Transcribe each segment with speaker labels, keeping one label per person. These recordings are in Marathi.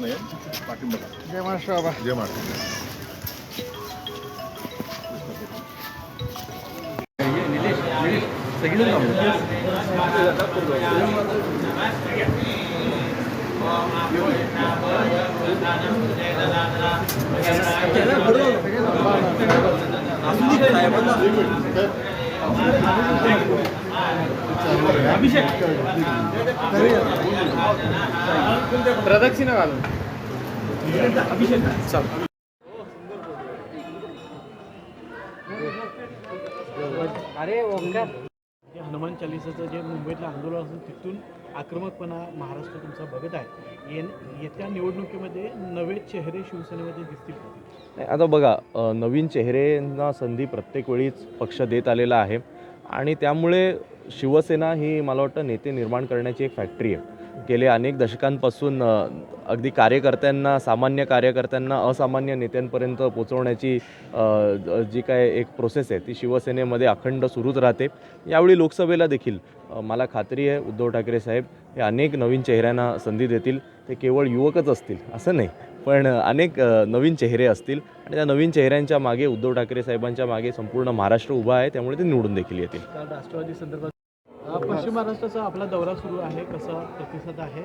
Speaker 1: प्रयत्न आहे पाठिंबा करा.
Speaker 2: जय महाराष्ट्र बाबा
Speaker 1: जय महाराष्ट्र
Speaker 2: प्रदक्षिणा घालून. अरे ओंकार.
Speaker 3: जे हनुमान चालिसाचं जे मुंबईतलं आंदोलन असेल तिथून आक्रमकपणा महाराष्ट्र तुमचा बघत आहे. येन येत्या निवडणुकीमध्ये नवे चेहरे शिवसेनेमध्ये दिसतील
Speaker 4: आता बघा नवीन चेहऱ्यांना संधी प्रत्येक वेळीच पक्ष देत आलेला आहे. आणि त्यामुळे शिवसेना ही मला वाटतं नेते निर्माण करण्याची एक फॅक्टरी आहे. गेले अनेक दशकांपासून अगदी कार्यकर्त्यांना सामान्य कार्यकर्त्यांना असामान्य नेत्यांपर्यंत पोचवण्याची जी काय एक प्रोसेस आहे ती शिवसेनेमध्ये अखंड सुरूच राहते. यावेळी लोकसभेला देखील मला खात्री आहे उद्धव ठाकरे साहेब हे अनेक नवीन चेहऱ्यांना संधी देतील. ते केवळ युवकच असतील असं नाही पण अनेक नवीन चेहरे असतील. आणि त्या नवीन चेहऱ्यांच्या मागे उद्धव ठाकरे साहेबांच्या मागे संपूर्ण महाराष्ट्र उभा आहे त्यामुळे ते निवडून देखील येतील.
Speaker 3: राष्ट्रवादी संदर्भात पश्चिम महाराष्ट्राचा आपला दौरा सुरू आहे कसा प्रतिसाद आहे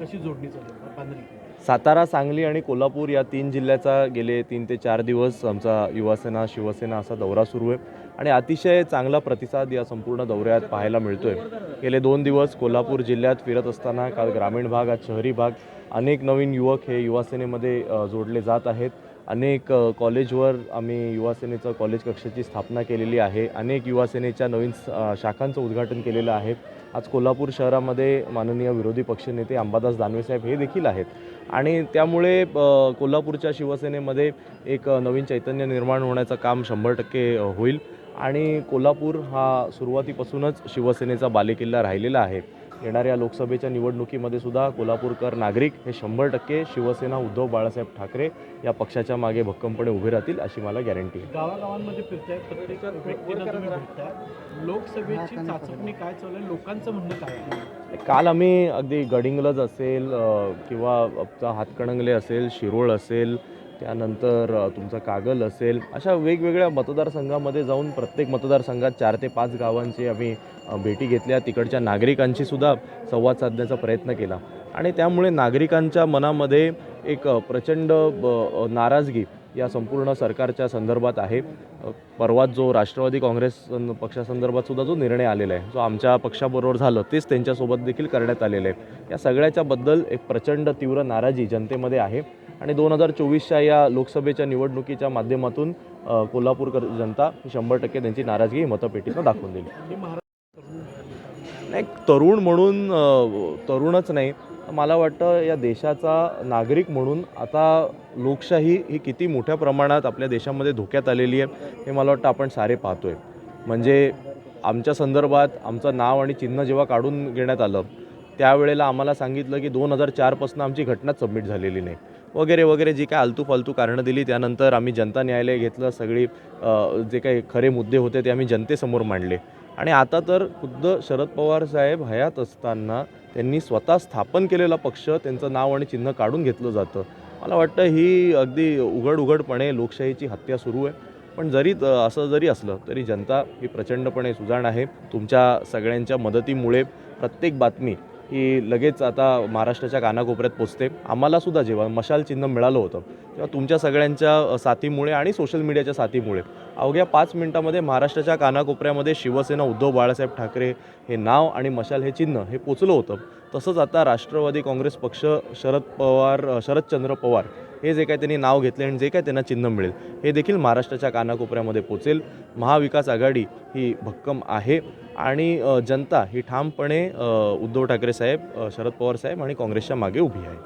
Speaker 3: कशी जोडणी चालू पांढरी
Speaker 4: सातारा सांगली आणि कोल्हापूर या तीन जिल्ह्याचा गेले तीन ते चार दिवस आमचा युवासेना शिवसेना असा दौरा सुरू आहे. आणि अतिशय चांगला प्रतिसाद या संपूर्ण दौऱ्यात पाहायला मिळतोय. गेले दोन दिवस कोल्हापूर जिल्ह्यात फिरत असताना काल ग्रामीण भाग आज शहरी भाग अनेक नवीन युवक हे युवासेनेमध्ये जोडले जात आहेत. अनेक कॉलेजवर आम्ही युवासेनेचं कॉलेज कक्षाची स्थापना केलेली आहे. अनेक युवासेनेच्या नवीन शाखांचं उद्घाटन केलेलं आहे. आज कोल्हापूर शहरामध्ये माननीय विरोधी पक्षनेते अंबादास दानवेसाहेब हे देखील आहेत. आणि त्यामुळे कोल्हापूरच्या शिवसेनेमध्ये एक नवीन चैतन्य निर्माण होण्याचं काम शंभर टक्के होईल. आणि कोल्हापूर हा सुरुवातीपासूनच शिवसेनेचा बालेकिल्ला राहिलेला आहे. येणाऱ्या लोकसभेच्या निवडणुकीमध्ये सुद्धा कोल्हापूरकर नागरिक हे शंभर टक्के शिवसेना उद्धव बाळासाहेब ठाकरे या पक्षाच्या मागे भक्कमपणे उभे राहतील अशी मला गॅरंटी आहे.
Speaker 3: गावागावांमध्ये फिरताय व्यक्तीला लोकसभेची चाचपणी काय चालू आहे? लोकांचं म्हणणं काय
Speaker 4: काल आम्ही अगदी गडिंग्लज असेल किंवा आमचा हातकणंगले असेल शिरोळ असेल त्यानंतर तुमचा कागल असेल अशा वेगवेगळ्या मतदारसंघामध्ये जाऊन प्रत्येक मतदारसंघात चार ते पाच गावांची आम्ही भेटी घेतल्या. तिकडच्या नागरिकांशी सुद्धा संवाद साधण्याचा प्रयत्न केला. आणि त्यामुळे नागरिकांच्या मनामध्ये एक प्रचंड ब- नाराजगी या संपूर्ण सरकारच्या संदर्भात आहे. परवाच जो राष्ट्रवादी काँग्रेस सं- पक्षासंदर्भात सुद्धा जो निर्णय आलेला आहे जो आमच्या पक्षाबरोबर झालं तेच त्यांच्यासोबत देखील करण्यात आलेलं आहे. या सगळ्याच्या बद्दल एक प्रचंड तीव्र नाराजी जनतेमध्ये आहे. आणि दोन हजार चोवीसच्या या लोकसभेच्या निवडणुकीच्या माध्यमातून कोल्हापूरकर जनता शंभर टक्के त्यांची नाराजगी मतपेटीतनं दाखवून दिली. नाही तरुण म्हणून तरुणच नाही मला वाटतं या देशाचा नागरिक म्हणून आता लोकशाही ही किती मोठ्या प्रमाणात आपल्या देशामध्ये धोक्यात आलेली आहे हे मला वाटतं आपण सारे पाहतोय. म्हणजे आमच्या संदर्भात आमचं नाव आणि चिन्ह जेव्हा काढून घेण्यात आलं त्यावेळेला आम्हाला सांगितलं की दोन हजार चारपासून आमची घटनाच सबमिट झालेली नाही. वगैरे वगैरे जी काय आलतू फालतू कारणं दिली त्यानंतर आम्ही जनता न्यायालय घेतलं सगळी जे काही खरे मुद्दे होते ते आम्ही जनतेसमोर मांडले. आणि आता तर खुद्द शरद पवार साहेब हयात असताना त्यांनी स्वतः स्थापन केलेला पक्ष त्यांचं नाव आणि चिन्ह काढून घेतलं जातं. मला वाटतं ही अगदी उघड उघडपणे लोकशाहीची हत्या सुरू आहे. पण जरी असं जरी असलं तरी जनता ही प्रचंडपणे सुजाण आहे. तुमच्या सगळ्यांच्या मदतीमुळे प्रत्येक बातमी ही लगेच आता महाराष्ट्राच्या कानाकोपऱ्यात पोचते. आम्हाला सुद्धा जेव्हा मशाल चिन्ह मिळालं होतं तेव्हा तुमच्या सगळ्यांच्या साथीमुळे आणि सोशल मीडियाच्या साथीमुळे. अवघ्या पाच मिनिटामध्ये महाराष्ट्राच्या कानाकोपऱ्यामध्ये शिवसेना उद्धव बाळासाहेब ठाकरे हे नाव आणि मशाल हे चिन्ह हे पोचलं होतं. तसंच आता राष्ट्रवादी काँग्रेस पक्ष शरद पवार शरदचंद्र पवार हे जे काय त्यांनी नाव घेतले आणि जे काय त्यांना चिन्ह मिळेल हे देखील महाराष्ट्राच्या कानाकोपऱ्यामध्ये पोचेल. महाविकास आघाडी ही भक्कम आहे. आणि जनता ही ठामपणे उद्धव ठाकरे साहेब शरद पवार साहेब आणि काँग्रेसच्या मागे उभी आहे.